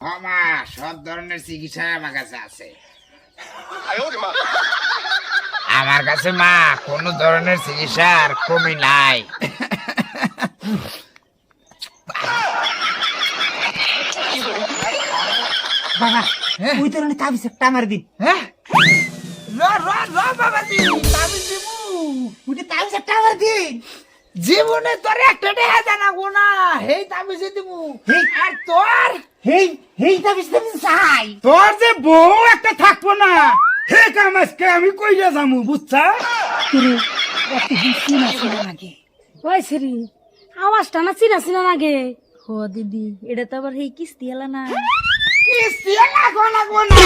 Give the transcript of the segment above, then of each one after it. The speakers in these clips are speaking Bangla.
মামা সব ধরনের চিকিৎসা আমার কাছে আছে। আমার কাছে মা কোন ধরনের চিকিৎসার কমি নাই। বাবা ওই তোর তাবিজ একটা আমার দিন। হ্যাঁ? র র র বাবাজি তাবিজ দিবু। ওটা তাবিজ একটা আমার দিন। জীবনে তোর একটা দেখা জানাব না। হেই তাবিজে দিবু হেই। আর তোর? হেই হেই তাবিজ তাবিজ চাই। তোর যে বউ একটা থাকব না হে কাম আজকে আমি কইলে যামু বুঝছা? কিরে একটু হিসি না ছিল নাকি ওই সেরি আওয়াজটা না চিনা চিনা লাগে। হো দিদি এটা তো আবার এই কিস্তি এলা না। কিস্তি লাগো লাগবো না।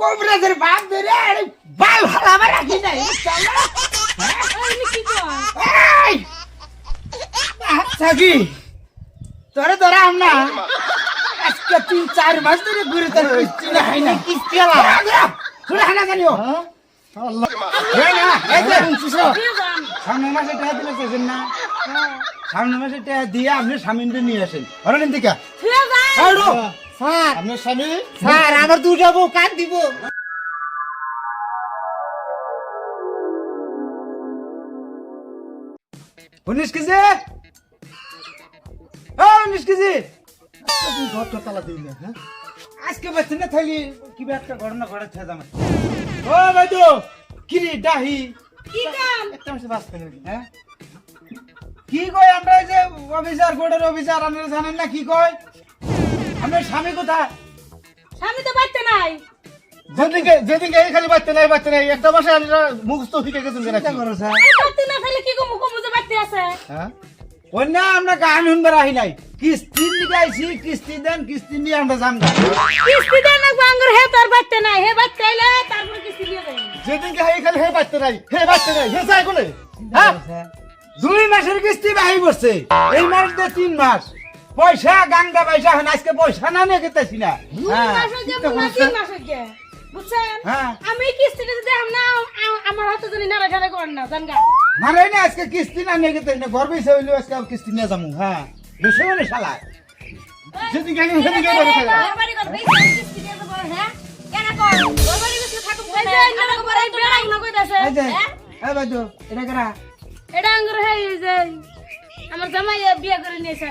কবরাজের বাপ ধরে আরে বাল হালাবা রাখি নাই চল না। কি কয় এই! আচ্ছা কি? তোরে ধরে আমরা আজকে তিন চার মাস ধরে ঘুরে তোর কিস্তি না হয় না কিস্তি আলা। ঘুরে হানা জানিও এই না, এই যে, দিয়ে যান মাসে টাকা দিলে চাইছেন না। সামনের মাসে টাকা দিয়ে আপনি স্বামীনটা নিয়ে আসেন। অরেন দিকা। স্যার। আপনার স্বামী? স্যার আমার দুটা বউ কান দিব। উনিশ কেজি উনিশ কেজি? ঘরটা তালা দিবি না হ্যাঁ? আজকে বাচ্চা না থাকলি কি একটা ঘটনা ঘটাচ্ছে আমার ও ভাই তো কিরে ডাহি? কি কাম? একটা মাসে বাঁচতে নাকি হ্যাঁ? কি কয় আমরা যে অফিসার কোর্টের অফিসার আপনারা জানেন না কি কয়? আপনার স্বামী কোথায়? স্বামী তো বাড়তে নাই। যেদিনকে যেদিনকে এই খালি বাচ্চা নাই বাচ্চা নাই একটা মাসে আপনারা মুখস্থ ফিটে গেছেন কেন করো স্যার। এই বাড়তে না তাহলে কি কমু কমু যে বাড়তে আছে? হ্যাঁ? আমরা গান শুনবার আহি নাই। কিস্তি নিয়ে আইছি কিস্তি দেন কিস্তি নিয়ে আমরা যাম কিস্তি দেন না বাঙ্গুর হে তার বাড়তে নাই হে বাড়তে আইলে তারপরে কিস্তি দিয়ে দেন যেদিনকে এই খালি হে বাচ্চা নাই হে বাচ্চা নাই হে কোলে হ্যাঁ? দুই মাসের কিস্তি বাহি বসছে এই মাস দিয়ে তিন মাস। পয়সা গাঙ্গা পয়সা হন আজকে পয়সা না নিয়ে খেতেছি না। দুই হ্যাঁ, মাসের? তিন বুঝছেন? হ্যাঁ। আমি কিস্তি দেব না আমার হাতে নাড়া করেন না জানগা। রে না আজকে কিস্তি না নিয়ে না ঘর বেসে হইলেও আজকে কিস্তি নিয়ে যাব হ্যাঁ। বেশি মানে শালা। যেদিনকে আমি সেদিনকে বাড়ি থাকব। বাড়ি করবে কিস্তি দিয়ে দেবো হ্যাঁ? কেন কর? বাড়ি কিস্তি থাকুক এই যে নাড়া করে বেড়া গুলো কইতাছে এই যে এই বাজো এটা কেনা এটা আঙ্গুর হে এই যে আমার জামাই বিয়ে করে নিয়েছে।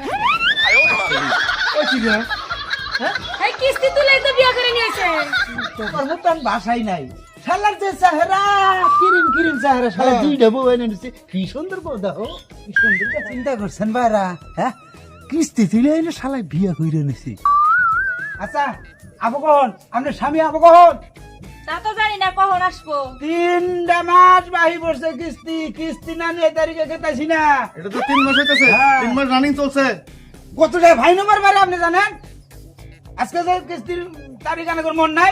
কিস্তি তুলে তো বিয়ে করে নিয়েছে। তোমার নাই। শালার যে চেহারা কিরিম কিরিম চেহারা শালা দুইটা বউ এনে নিচ্ছে কি সুন্দর বউ দেখো কি সুন্দর চিন্তা করছেন বাইরা হ্যাঁ? কিস্তি তুলে এনে শালায় বিয়ে কইরে নিছি। আচ্ছা আবু কখন? আপনার স্বামী আবু তা তো জানি না কখন আসব। তিনটা মাস বাহি পড়ছে কিস্তি কিস্তি না নিয়ে তারিখে খেতাছি না। এটা তো তিন মাস হইতেছে হ্যাঁ। তিন মাস রানিং চলছে। কতটা ভাই নম্বর বারে আপনি জানেন? আজকে যে কিস্তির তারিখ আনার মন নাই।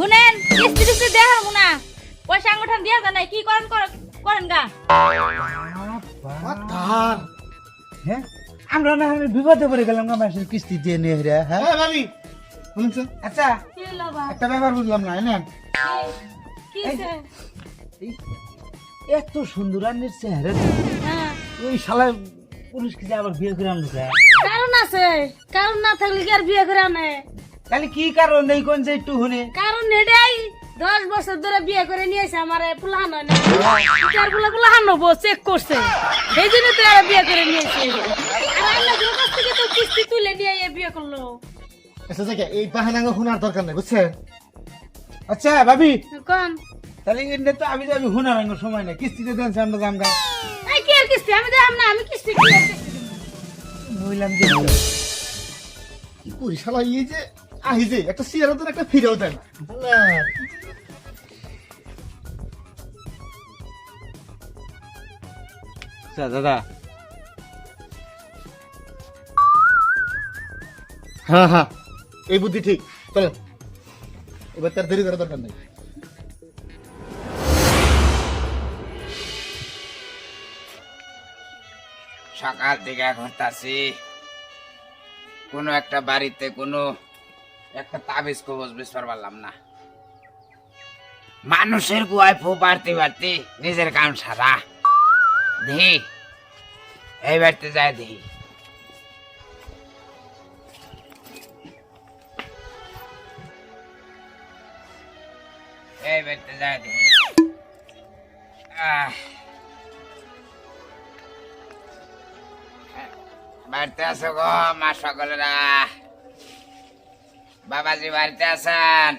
শুনেন কিস্তি কিস্তি দেখার মুনা পয়সা আঙ্গুঠান দিয়া জানাই কি করেন করেন গা? হ্যাঁ? আমরা না হয় বিপদে পড়ে গেলাম না মাসের কিস্তি দিয়ে নিয়ে হ্যাঁ? হ্যাঁ ভাবি শুনছেন? আচ্ছা। একটা ব্যাপার বুঝলাম না না এত সুন্দর আর চেহারা হ্যাঁ? ওই শালা পুলিশ আবার বিয়ে করে আনলো কারণ আছে কারণ না থাকলে কি আর বিয়ে করে আনে? তাহলে কি কারণ নেই কোন যে একটু শুনে? কারণ এটাই দশ বছর ধরে বিয়ে করে নিয়েছে আমার পুলাহান হয় না। চারগুলা পুলাহান হব চেক করছে। এই জন্য তো এরা বিয়ে করে নিয়েছে। আর আল্লাহর কাছ থেকে তো কিস্তি তুলে নিয়ে এ বিয়ে করল। আচ্ছা দেখে এই বাহানাঙ্গা শোনার দরকার নেই বুঝছেন আচ্ছা ভাবি। কোন? তাহলে এমনি তো আমি যাবি হুনার আঙ্গ সময় নেই কিস্তিতে দেন আমরা জামগা। এই কি আর কিস্তি? আমি দেখাম না আমি কিস্তি কি? বললাম যে কি করি শালা এই যে আহি যে একটা সিয়ারও দেন একটা ফিরেও দেন। আচ্ছা দাদা। হ্যাঁ হ্যাঁ এই বুদ্ধি ঠিক। চলো এবার তার দেরি করার দরকার নেই। সকাল থেকে ঘুরতাছি কোনো একটা বাড়িতে কোনো একটা তাবিজ কবজ বেসবার পারলাম না। মানুষের গুয়ায় ফু পারতে পারতে নিজের কাম সারা। দেহি, এই বাড়তে যায় দেহি। এই বাড়তে যায় হ্যাঁ, বাড়তে আসো গো মা সকলেরা। বাবাজি বাড়িতে আছেন?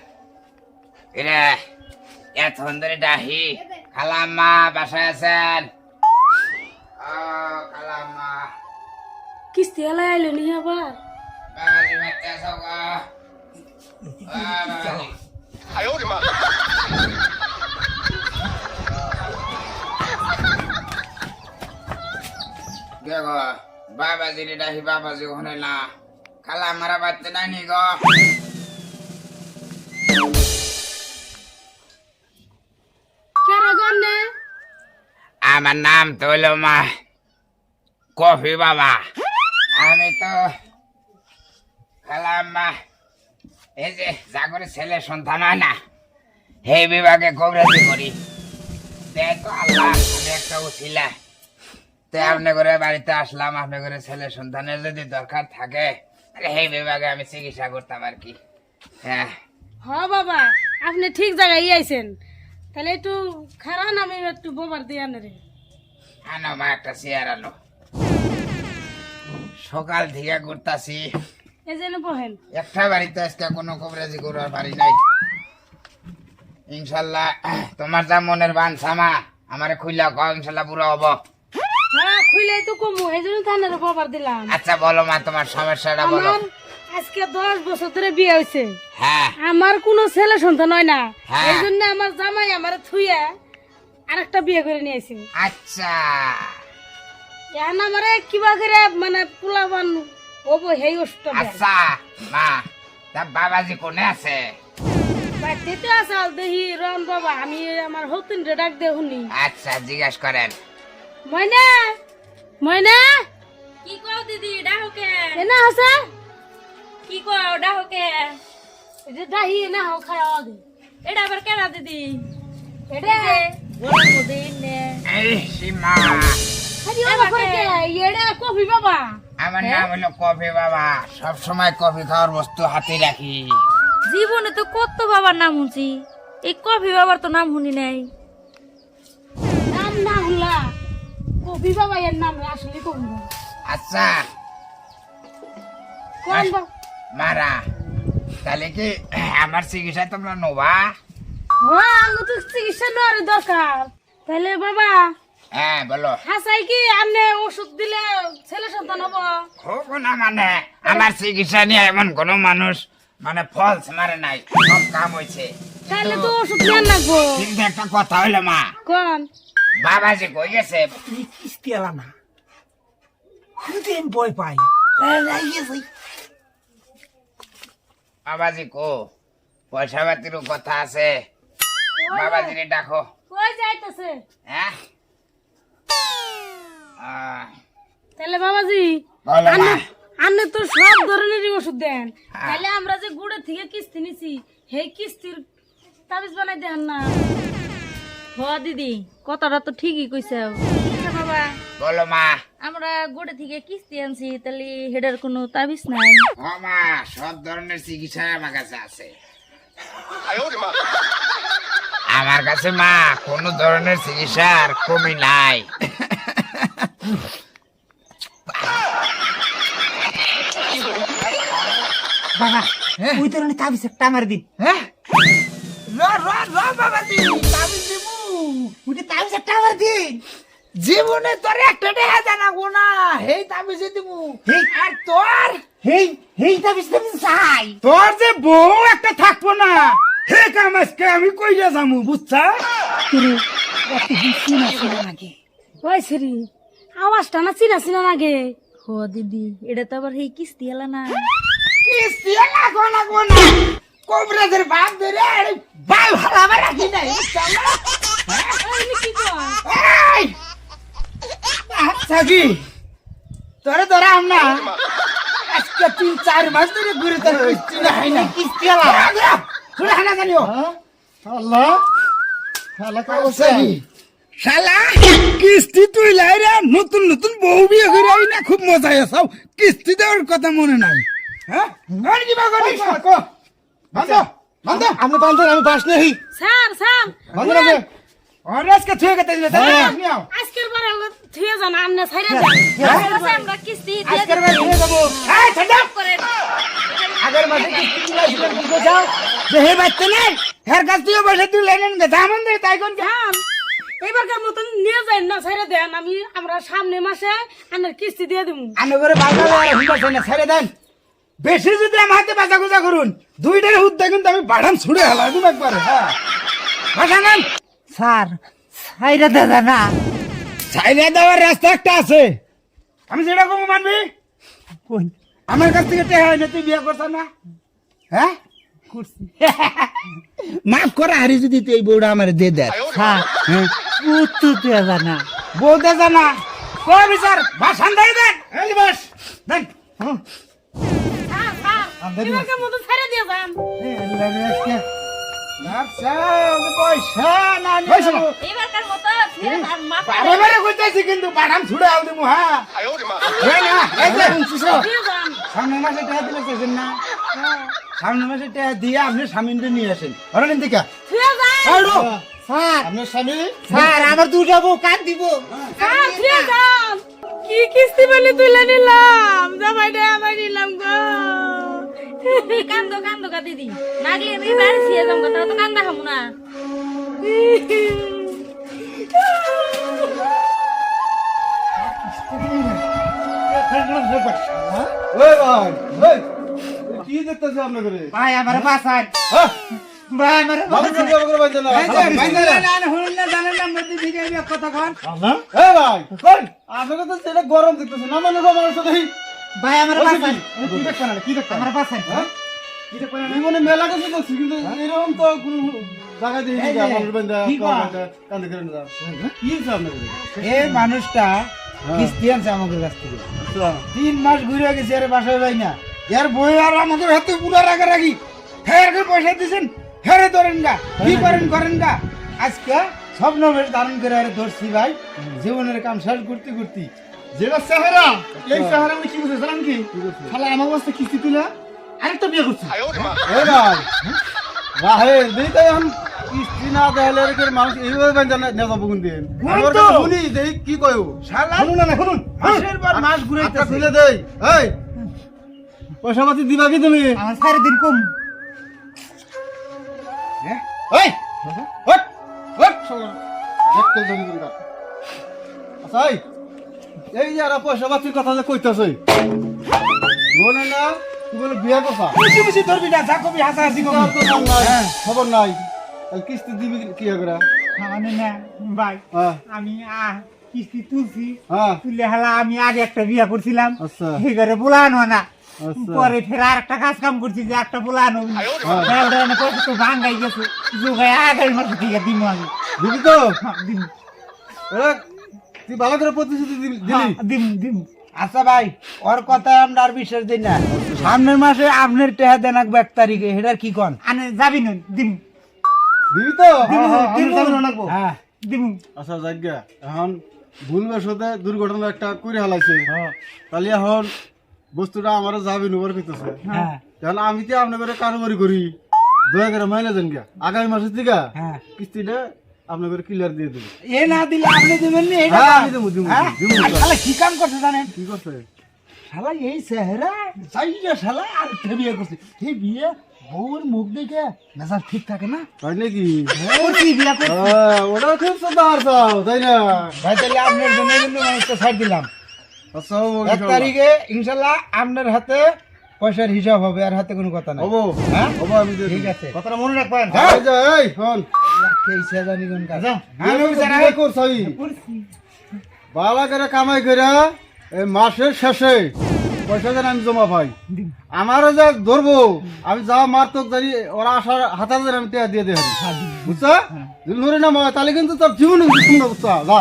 কিরে এতক্ষণ ধরে ডাহি। খালাম্মা বাসায় আছেন? ও খালাম্মা। কিস্তি এলাই আইলো নি আবার? বাবাজি বাড়িতে আছো গো। ও বাবাজি। দেখো বাবাজি রে ডাহি বাবাজি ওখানে না। খালা মারা বাড়তে নাইনি গো। আমার নাম তো হলো মা কফি বাবা। আমি তো খালাম মা এই যে জাগরে ছেলে সন্তান হয় না সেই বিভাগে কবরাজি করি। দেখো আল্লাহ আমি একটা উছিলা তে আপনি করে বাড়িতে আসলাম আপনি করে ছেলে সন্তানের যদি দরকার থাকে তাহলে সেই বিভাগে আমি চিকিৎসা করতাম আর কি। হ্যাঁ। হ বাবা আপনি ঠিক জায়গায় আইছেন। তাহলে একটু খারান আমি একটু বোবার দিয়ে আনে রে। আনো মা একটা চেয়ার আনো। সকাল থেকে ঘুরতাছি। এই জন্য বহেন একটা বাড়িতে আজকে কোনো কবরাজি করার বাড়ি নাই। ইনশাল্লাহ তোমার যা মনের বান সামা আমারে খুইলা কও ইনশাল্লাহ পুরো হব। হ্যাঁ খুইলে তো কমু এই জন্য থানার বোবার দিলাম। আচ্ছা বলো মা তোমার সমস্যাটা বলো। আজকে দশ বছর ধরে বিয়ে হয়েছে। হ্যাঁ। আমার কোনো ছেলে সন্তান হয় না। হ্যাঁ। এই জন্য আমার জামাই আমার থুইয়া আরেকটা বিয়ে করে নিয়েছে আচ্ছা। এখন আমারে কিবা করে মানে পোলাবান হব সেই আচ্ছা মা তা বাবাজি কোনে আছে? বাড়িতে আসাল দেখি রন বাবা আমি আমার হতুন রে ডাক দে শুনি। আচ্ছা জিজ্ঞাস করেন। ময়না ময়না। কি কও দিদি এনা হাসা। কি কও ডাহকে এই যে দাহি না হোক খাওয়া আগে। এটা আবার কেনা দিদি? এটা ওর মধ্যে নে এই সীমা। খালি ওরা করে কে এড়ে কফি বাবা। আমার নাম হলো কফি বাবা। সব সময় কফি খাওয়ার বস্তু হাতে রাখি। জীবনে তো কত বাবার নাম শুনছি। এই কফি বাবার তো নাম শুনি নাই। নাম না হলা কফি বাবা এর নাম আসলে কফি বাবা? আচ্ছা। কোন বাবা? মারা। তাহলে কি আমার চিকিৎসা তোমরা নোবা? হ্যাঁ আঙ্গু তো চিকিৎসা নেওয়ার দরকার। তাহলে বাবা হ্যাঁ বলো। হাসাই কি আপনি ওষুধ দিলে ছেলে সন্তান হব? হোক না মানে আমার চিকিৎসা নিয়ে এমন কোন মানুষ মানে ফলস মারে নাই সব কাম হয়েছে। তাহলে তো ওষুধ নিয়ে লাগবো। কিন্তু একটা কথা হইল মা। কোন? বাবা যে কই গেছে? কিস্তি এলা না। আমি ভয় পাই। বাবাজি কো পয়সা পাতিরও কথা আছে। বাবাজি রে ডাকো। কই যাইতেছে? হ্যাঁ? তাহলে বাবাজি আন্নে- তো সব ধরনেরই ওষুধ দেন। হ্যাঁ। তাহলে আমরা যে গুড়ে থেকে কিস্তি নিছি সেই কিস্তির তাবিজ বানাই দেন না। হ দিদি কথাটা তো ঠিকই কইছে বাবা বলো মা। আমরা গোটে থেকে কিস্তি আনছি তাহলে হেডার কোনো তাবিজ নাই। ও মা সব ধরনের চিকিৎসা আমার কাছে আছে। আমার কাছে মা কোন ধরনের চিকিৎসার কমি নাই। বাবা ওই তোর তাবিজ একটা আমার দিন। হ্যাঁ? র র র বাবাজি তাবিজ দেবো। ওটা তাবিজ একটা আমার দিন। জীবনে তোর একটা দেখা জানাব না। হেই তাবিজে দিব হেই। আর তোর? হেই হেই তাবিজ তাবিজ চাই। তোর যে বউ একটা থাকব না হে কাম আজকে আমি কইরা যামু বুঝছা? ওই শ্রী আওয়াজটা না চিনা চিনা লাগে হ দিদি এটা তো আবার হেই কিস্তি এলা না। কিস্তি লাগো লাগবো না। কবরাজের বাপ ধরে বাল হারাবার রাখি নাই বুঝছা না? ওই কি কয় এই! সাকি তোরে ধরা আম না। আজকে তিন চার মাস ধরে ঘুরে তোর কিস্তি না। হয় না কিস্তি আলা। শুনে হানা জানিও। আল্লাহ। আল্লাহ কা বলছে শালা। কিস্তি তুই লাইরা নতুন নতুন বউ বিয়ে করে আই না। খুব মজা আসাও কিস্তি দেওয়ার কথা মনে নাই। হ্যাঁ? আর কি বাগর কো। বান্দো বন্ধ আপনি বান্ধব আমি বাস নেই। Sir sir. গেতে দিলে। তাই থুয়ে যান আমনে ছাইরা যান আমরা কিস্তি দিয়ে আজকের বার থুয়ে যাব। এই ঠান্ডা। আগের মাসে কিস্তি দিলাইছিলেন কি কোথাও যে হে বাচ্চা নেই হের কাছ থেকে পয়সা তুই লেনেন গে দাম দে তাই কোন যান এবারকার মতন নিয়ে যাই না ছাইরা দেন। আমি আমরা সামনে মাসে আনার কিস্তি দিয়ে দেবো আনে করে বাজার হুঁকা না ছেড়ে দেন। বেশি যদি আমার হাতে বাজা গুজা করুন দুইটার হুদ্দা কিন্তু আমি বাড়ান ছুড়ে হেলা তুমি একবারে হ্যাঁ। স্যার দাদা না চাইলে দেওয়ার রাস্তা একটা আছে। আমি যেটা কম মানবি? আমার কাছ থেকে টেহা হয় না তুই বিয়ে করছ না? হ্যাঁ? করছি। মাফ করা হারি যদি তুই এই বউটা আমার দিয়ে। দেয় হ্যাঁ? পুত্তু দাদা না। বউ দে জানা কো বিচার? ভাষণ দেয় দেন। এই বাস। দেন। স্যার। এবারকার মতন দিয়ে যান। এই আল্লাহ আজকে কিন্তু বাদাম ছুড়ে আল দিমু হ্যাঁ মাসে টাকা দিলে চাইছেন না। সামনের মাসে টাকা দিয়ে আপনি স্বামীনটা নিয়ে আসেন। অরেন দিকা। স্যার। আপনার স্বামী? স্যার আমার দুটা বউ দিব। কি কিস্তি বলে তুলে নিলাম? জামাইটা আমার নিলাম গো। কান্দো কান্দো কা দিদি। নাগলে আমি বাড়ি ছিয়ে যাম কথা তো কান্দা খামু না। কি দেখতেছে আপনার করে ভাই আমার বাসায়। হ্যাঁ? ভাই আমার কথা কন। ভাই আপনাকে তো সেটা গরম দেখতেছে না মানে আমার সাথে ভাই আমার কি? দেখতে না কি আমার হ্যাঁ জীবনে মেলা কিছু দেখছি কিন্তু এরকম তো কোনো জায়গা দিয়ে কি কয়? কান্দে করে না কি আপনার করে এই মানুষটা কিস্তি আনছে আমাদের কাছ থেকে। আচ্ছা। তিন মাস ঘুরে গেছে এর বাসায় যাই না। এর বই আর আমাদের হাতে পুরো রাখা রাখি ফের করে পয়সা দিছেন ফেরে ধরেন গা। কি করেন করেন গা? আজকে স্বপ্ন ধারণ করে আরে ধরছি ভাই জীবনের কাম শেষ করতে করতে। যেটা চেহারা? এই চেহারা আমি কি বুঝে জানেন কি? শালা আমার কাছে কিস্তি তুলে আরেকটা বিয়ে করছি। ভাই রাহেল দেই তাই এখন কিস্তি না দেখালে এরকম মানুষ এইভাবে বান্ধা না যাব কোন দিন শুনি দেই কি কয়ও শালা। শুনুন না শুনুন। মাসের পর মাস আচ্ছা ঘুরাইতেছে তুলে দেই। এই পয়সা পাতি দিবা কি তুমি? আমার দিন কম। এই! হট হট দেখতে জানি তুমি আচ্ছা এই। এই যে আর পয়সা পাতির কথা যে কইতাছ। বলে না? তুই বলে বিয়ে কথা? বেশি বেশি ধরবি না যা কবি হাসা হাসি কবি। নাম খবর নাই। তাহলে কিস্তি দিবি কি করে? মানে না ভাই হ্যাঁ। আমি আহ কিস্তি তুলছি। হ্যাঁ। তুলে হেলা আমি আগে একটা বিয়া করছিলাম। আচ্ছা। সেই ঘরে বুলানো না। আচ্ছা। পরে ফের আর একটা কাজ কাম করছি যে একটা বুলানো। পয়সা তো ভাঙ্গাই গেছে। যোগায় আগামী মাসে ঠিক আছে দিমু আমি। দিবি তো? হ্যাঁ, তুই ভালো করে প্রতিশ্রুতি দিবি হ্যাঁ, দিমু দিমু। আচ্ছা ভাই ওর কথা আমরা আর বিশ্বাস দিই না। সামনের মাসে আপনার টেহা দেন এক এক তারিখে এটার কি কন? আনে যাবি না দিমু। দিবি তো? দিবি, হ্যাঁ, হ্যাঁ, দিমু। আচ্ছা জায়গা এখন ভুল বসতে দুর্ঘটনা একটা করে হালাইছে। তাহলে এখন বস্তুটা আমারও যাবে কইতেছে হ্যাঁ। কারণ আমি তো আপনার করে কারোবারি করি? দয়া করে মাইনা দেন গা আগামী মাসের দিকে? হ্যাঁ। কিস্তিটা আপনার করে ক্লিয়ার দিয়ে দেবো। এ না দিলে আপনি দিবেন নি এটা হ্যাঁ, আমি দেবো, দেবো, হ্যাঁ? শালা কি কাম করছে জানেন? কি করছে? শালা এই চেহারা চাইয়া শালা আর একটা বিয়ে করছে। এই বিয়ে বউর মুখ দেখে মেজাজ ঠিক থাকে না? তাই নাকি। হ্যাঁ, ওটা খুব চাও, তাই না? ভাই তাহলে আপনার জন্য কিন্তু মানুষটা ছাড় দিলাম। আচ্ছা এক। তারিখে ইনশাল্লাহ আপনার হাতে পয়সার হিসাব হবে আর হাতে কোনো কথা নাই। হ্যাঁ? আমি ঠিক আছে। কথাটা মনে রাখবেন। হ্যাঁ। এই শোন। হ্যাঁ, করছাই। বালা করে কামাই করে এই মাসের শেষে পয়সা যেন আমি জমা পাই আমারও যা ধরবো আমি যা মারতক জানি ওরা আসার হাতে আমি টেয়া দিয়ে দেবো বুঝছ যদি ধরি না তাহলে কিন্তু তোর জীবন বুঝছ যা